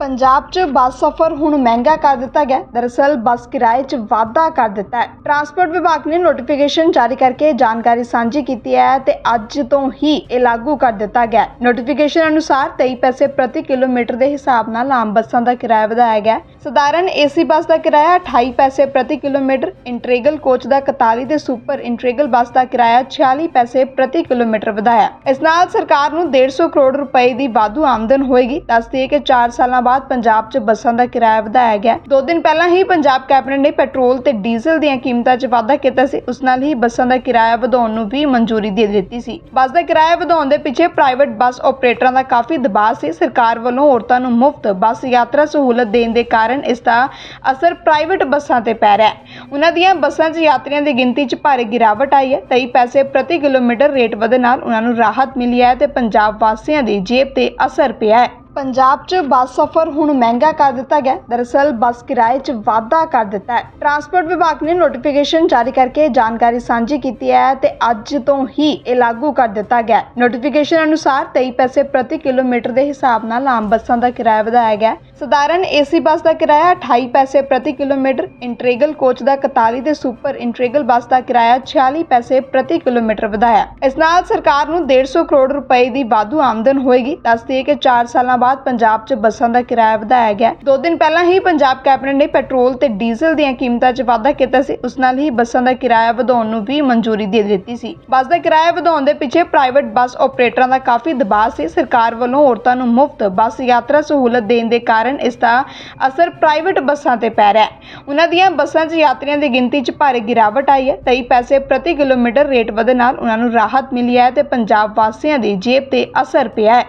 ਪੰਜਾਬ 'ਚ ਬੱਸ ਸਫ਼ਰ ਹੁਣ ਮਹਿੰਗਾ ਕਰ ਦਿੱਤਾ ਗਿਆ। ਦਰਅਸਲ ਬੱਸ ਕਿਰਾਏ 'ਚ ਵਾਧਾ ਕਰ ਦਿੱਤਾ ਹੈ। ਟਰਾਂਸਪੋਰਟ ਵਿਭਾਗ ਨੇ ਨੋਟੀਫਿਕੇਸ਼ਨ ਜਾਰੀ ਕਰਕੇ ਜਾਣਕਾਰੀ ਸਾਂਝੀ ਕੀਤੀ ਹੈ ਤੇ ਅੱਜ ਤੋਂ ਹੀ ਇਹ ਲਾਗੂ ਕਰ ਦਿੱਤਾ ਗਿਆ ਨੋਟੀਫਿਕੇਸ਼ਨ ਅਨੁਸਾਰ 23 ਪੈਸੇ ਪ੍ਰਤੀ ਕਿਲੋਮੀਟਰ ਦੇ ਹਿਸਾਬ ਨਾਲ ਆਮ ਬੱਸਾਂ ਦਾ ਕਿਰਾਇਆ ਵਧਾਇਆ ਗਿਆ ਸਧਾਰਨ ਏਸੀ ਬੱਸ ਦਾ ਕਿਰਾਇਆ 28 ਪੈਸੇ ਪ੍ਰਤੀ ਕਿਲੋਮੀਟਰ, ਇੰਟਰੀਗਲ ਕੋਚ ਦਾ 41 ਤੇ ਸੁਪਰ ਇੰਟਰੀਗਲ ਬੱਸ ਦਾ ਕਿਰਾਇਆ 46 ਪੈਸੇ ਪ੍ਰਤੀ ਕਿਲੋਮੀਟਰ ਵਧਾਇਆ ਇਸ ਨਾਲ ਸਰਕਾਰ ਨੂੰ 150 ਕਰੋੜ ਰੁਪਏ ਦੀ ਵਾਧੂ ਆਮਦਨ ਹੋਏਗੀ। ਦੱਸਦੀ ਹੈ ਕਿ 4 ਸਾਲਾਂ ਬਾਅਦ ਪੰਜਾਬ 'ਚ ਬੱਸਾਂ ਦਾ ਕਿਰਾਇਆ ਵਧਾਇਆ ਗਿਆ। ਦੋ ਦਿਨ ਪਹਿਲਾਂ ਹੀ ਪੰਜਾਬ ਕੈਬਨਿਟ ਨੇ ਪੈਟਰੋਲ ਤੇ ਡੀਜ਼ਲ ਦੀਆਂ ਕੀਮਤਾਂ 'ਚ ਵਾਧਾ ਕੀਤਾ ਸੀ। ਉਸ ਨਾਲ ਹੀ ਬੱਸਾਂ ਦਾ ਕਿਰਾਇਆ ਵਧਾਉਣ ਨੂੰ ਵੀ ਮਨਜ਼ੂਰੀ ਦੇ ਦਿੱਤੀ ਸੀ। ਬੱਸ ਦਾ ਕਿਰਾਇਆ ਵਧਾਉਣ ਦੇ ਪਿੱਛੇ ਪ੍ਰਾਈਵੇਟ ਬੱਸ ਆਪਰੇਟਰਾਂ ਦਾ ਕਾਫੀ ਦਬਾਅ ਸੀ। ਸਰਕਾਰ ਵੱਲੋਂ ਔਰਤਾਂ ਨੂੰ ਮੁਫਤ ਬੱਸ ਯਾਤਰਾ ਸਹੂਲਤ ਦੇਣ ਦੇ ਕਾਰਨ ਇਸ ਦਾ ਅਸਰ ਪ੍ਰਾਈਵੇਟ ਬੱਸਾਂ ਤੇ ਪੈ ਰਿਹਾ ਹੈ। ਉਹਨਾਂ ਦੀਆਂ ਬੱਸਾਂ 'ਚ ਯਾਤਰੀਆਂ ਦੀ ਗਿਣਤੀ 'ਚ ਭਾਰੀ ਗਿਰਾਵਟ ਆਈ ਹੈ। 23 ਪੈਸੇ ਪ੍ਰਤੀ ਕਿਲੋਮੀਟਰ ਰੇਟ ਵਧਣ ਨਾਲ ਉਹਨਾਂ ਨੂੰ ਰਾਹਤ ਮਿਲੀ ਹੈ ਤੇ ਪੰਜਾਬ ਵਾਸੀਆਂ ਦੀ ਜੇਬ ਤੇ ਅਸਰ ਪਿਆ ਹੈ। ਪੰਜਾਬ 'ਚ ਬੱਸ ਸਫ਼ਰ ਹੁਣ ਮਹਿੰਗਾ ਕਰ ਦਿੱਤਾ ਗਿਆ। ਦਰਅਸਲ ਬੱਸ ਕਿਰਾਏ 'ਚ ਵਾਧਾ ਕਰ ਦਿੱਤਾ ਹੈ। ਟਰਾਂਸਪੋਰਟ ਵਿਭਾਗ ਨੇ ਨੋਟੀਫਿਕੇਸ਼ਨ ਜਾਰੀ ਕਰਕੇ ਜਾਣਕਾਰੀ ਸਾਂਝੀ ਕੀਤੀ ਹੈ ਤੇ ਅੱਜ ਤੋਂ ਹੀ ਇਹ ਲਾਗੂ ਕਰ ਦਿੱਤਾ ਗਿਆ ਨੋਟੀਫਿਕੇਸ਼ਨ ਅਨੁਸਾਰ 23 ਪੈਸੇ ਪ੍ਰਤੀ ਕਿਲੋਮੀਟਰ ਦੇ ਹਿਸਾਬ ਨਾਲ ਆਮ ਬੱਸਾਂ ਦਾ ਕਿਰਾਇਆ ਵਧਾਇਆ ਗਿਆ ਹੈ। ਸਧਾਰਨ ਏਸੀ ਬੱਸ ਦਾ ਕਿਰਾਇਆ 28 ਪੈਸੇ ਪ੍ਰਤੀ ਕਿਲੋਮੀਟਰ, ਇੰਟਰੀਗਲ ਕੋਚ ਦਾ 41 ਤੇ ਸੁਪਰ ਇੰਟਰੀਗਲ ਬੱਸ ਦਾ ਕਿਰਾਇਆ 46 ਪੈਸੇ ਪ੍ਰਤੀ ਕਿਲੋਮੀਟਰ ਵਧਾਇਆ। ਇਸ ਨਾਲ ਸਰਕਾਰ ਨੂੰ 150 ਕਰੋੜ ਰੁਪਏ ਦੀ ਵਾਧੂ ਆਮਦਨ ਹੋਏਗੀ। ਦੱਸਦੀ ਕਿ 4 ਸਾਲਾਂ ਬਾਅਦ ਪੰਜਾਬ 'ਚ ਬੱਸਾਂ ਦਾ ਕਿਰਾਇਆ ਵਧਾਇਆ ਗਿਆ। ਦੋ ਦਿਨ ਪਹਿਲਾਂ ਹੀ ਪੰਜਾਬ ਕੈਬਨਿਟ ਨੇ ਪੈਟਰੋਲ ਤੇ ਡੀਜ਼ਲ ਦੀਆਂ ਕੀਮਤਾਂ 'ਚ ਵਾਧਾ ਕੀਤਾ ਸੀ। ਉਸ ਨਾਲ ਹੀ ਬੱਸਾਂ ਦਾ ਕਿਰਾਇਆ ਵਧਾਉਣ ਨੂੰ ਵੀ ਮਨਜ਼ੂਰੀ ਦੇ ਦਿੱਤੀ ਸੀ। ਬੱਸ ਦਾ ਕਿਰਾਇਆ ਵਧਾਉਣ ਦੇ ਪਿੱਛੇ ਪ੍ਰਾਈਵੇਟ ਬੱਸ ਆਪਰੇਟਰਾਂ ਦਾ ਕਾਫੀ ਦਬਾਅ ਸੀ। ਸਰਕਾਰ ਵੱਲੋਂ ਔਰਤਾਂ ਨੂੰ ਮੁਫਤ ਬੱਸ ਯਾਤਰਾ ਸਹੂਲਤ ਦੇਣ ਦੇ ਕਾਰਨ ਕਾਰਨ ਇਸ ਦਾ ਅਸਰ ਪ੍ਰਾਈਵੇਟ ਬੱਸਾਂ ਤੇ ਪੈ ਰਿਹਾ ਹੈ। ਉਹਨਾਂ ਦੀਆਂ ਬੱਸਾਂ 'ਚ ਯਾਤਰੀਆਂ ਦੀ ਗਿਣਤੀ 'ਚ ਭਾਰੀ ਗਿਰਾਵਟ ਆਈ ਹੈ। 23 ਪੈਸੇ ਪ੍ਰਤੀ ਕਿਲੋਮੀਟਰ ਰੇਟ ਵਧਣ ਨਾਲ ਉਹਨਾਂ ਨੂੰ ਰਾਹਤ ਮਿਲੀ ਹੈ ਤੇ ਪੰਜਾਬ ਵਾਸੀਆਂ ਦੀ ਜੇਬ ਤੇ ਅਸਰ ਪਿਆ ਹੈ।